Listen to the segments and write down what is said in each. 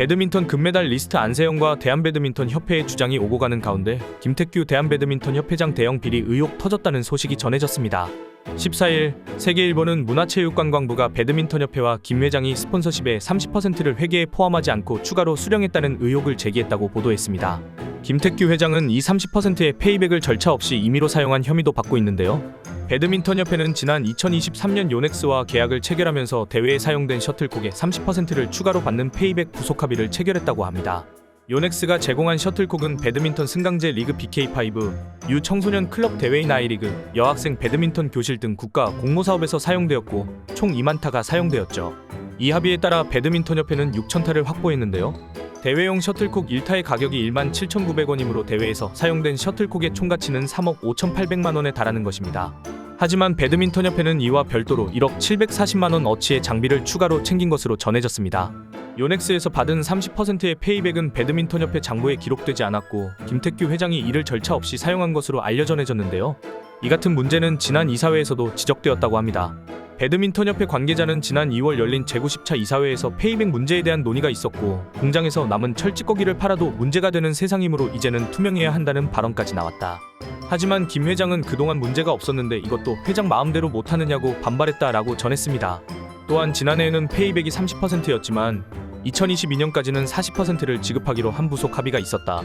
배드민턴 금메달 리스트 안세영과 대한배드민턴 협회의 주장이 오고 가는 가운데 김태규 대한배드민턴 협회장 대형 비리 의혹 터졌다는 소식이 전해졌습니다. 14일 세계일보는 문화체육관광부가 배드민턴 협회와 김 회장이 스폰서십의 30%를 회계에 포함하지 않고 추가로 수령했다는 의혹을 제기했다고 보도했습니다. 김태규 회장은 이 30%의 페이백을 절차 없이 임의로 사용한 혐의도 받고 있는데요. 배드민턴협회는 지난 2023년 요넥스와 계약을 체결하면서 대회에 사용된 셔틀콕의 30%를 추가로 받는 페이백 부속 합의를 체결했다고 합니다. 요넥스가 제공한 셔틀콕은 배드민턴 승강제 리그 BK5, 유 청소년 클럽 대회인 아이리그, 여학생 배드민턴 교실 등 국가 공모 사업에서 사용되었고 총 2만 타가 사용되었죠. 이 합의에 따라 배드민턴 협회는 6천 타를 확보했는데요. 대회용 셔틀콕 1타의 가격이 1만 7,900원이므로 대회에서 사용된 셔틀콕의 총 가치는 3억 5,800만 원에 달하는 것입니다. 하지만 배드민턴 협회는 이와 별도로 1억 740만 원 어치의 장비를 추가로 챙긴 것으로 전해졌습니다. 요넥스에서 받은 30%의 페이백은 배드민턴 협회 장부에 기록되지 않았고 김태규 회장이 이를 절차 없이 사용한 것으로 알려 전해졌는데요. 이 같은 문제는 지난 이사회에서도 지적되었다고 합니다. 배드민턴협회 관계자는 지난 2월 열린 제90차 이사회에서 페이백 문제에 대한 논의가 있었고 공장에서 남은 철찌꺼기를 팔아도 문제가 되는 세상이므로 이제는 투명해야 한다는 발언까지 나왔다. 하지만 김 회장은 그동안 문제가 없었는데 이것도 회장 마음대로 못하느냐고 반발했다라고 전했습니다. 또한 지난해에는 페이백이 30%였지만 2022년까지는 40%를 지급하기로 한 부속 합의가 있었다.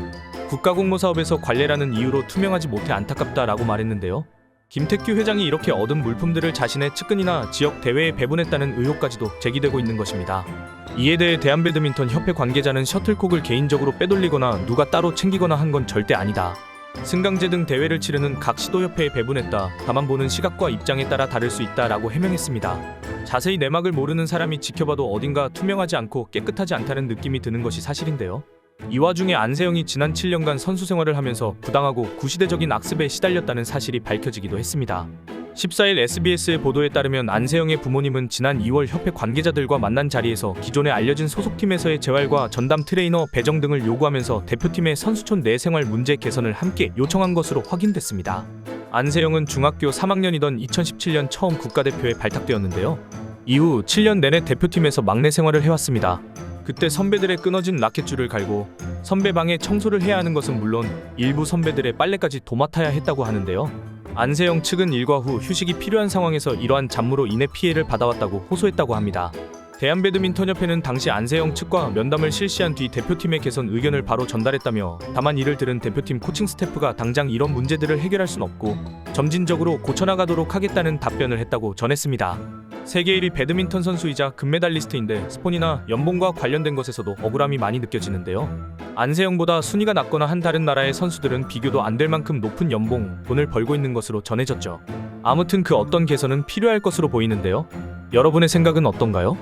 국가공모 사업에서 관례라는 이유로 투명하지 못해 안타깝다라고 말했는데요. 김태규 회장이 이렇게 얻은 물품들을 자신의 측근이나 지역 대회에 배분했다는 의혹까지도 제기되고 있는 것입니다. 이에 대해 대한배드민턴 협회 관계자는 셔틀콕을 개인적으로 빼돌리거나 누가 따로 챙기거나 한 건 절대 아니다. 승강제 등 대회를 치르는 각 시도협회에 배분했다. 다만 보는 시각과 입장에 따라 다를 수 있다라고 해명했습니다. 자세히 내막을 모르는 사람이 지켜봐도 어딘가 투명하지 않고 깨끗하지 않다는 느낌이 드는 것이 사실인데요. 이 와중에 안세영이 지난 7년간 선수 생활을 하면서 부당하고 구시대적인 악습에 시달렸다는 사실이 밝혀지기도 했습니다. 14일 SBS의 보도에 따르면 안세영의 부모님은 지난 2월 협회 관계자들과 만난 자리에서 기존에 알려진 소속팀에서의 재활과 전담 트레이너 배정 등을 요구하면서 대표팀의 선수촌 내 생활 문제 개선을 함께 요청한 것으로 확인됐습니다. 안세영은 중학교 3학년이던 2017년 처음 국가대표에 발탁되었는데요. 이후 7년 내내 대표팀에서 막내 생활을 해왔습니다. 그때 선배들의 끊어진 라켓줄을 갈고 선배 방에 청소를 해야 하는 것은 물론 일부 선배들의 빨래까지 도맡아야 했다고 하는데요. 안세영 측은 일과 후 휴식이 필요한 상황에서 이러한 잡무로 인해 피해를 받아왔다고 호소했다고 합니다. 대한배드민턴협회는 당시 안세영 측과 면담을 실시한 뒤 대표팀의 개선 의견을 바로 전달했다며 다만 이를 들은 대표팀 코칭 스태프가 당장 이런 문제들을 해결할 순 없고 점진적으로 고쳐나가도록 하겠다는 답변을 했다고 전했습니다. 세계 1위 배드민턴 선수이자 금메달리스트인데 스폰이나 연봉과 관련된 것에서도 억울함이 많이 느껴지는데요. 안세영보다 순위가 낮거나 한 다른 나라의 선수들은 비교도 안 될 만큼 높은 연봉, 돈을 벌고 있는 것으로 전해졌죠. 아무튼 그 어떤 개선은 필요할 것으로 보이는데요. 여러분의 생각은 어떤가요?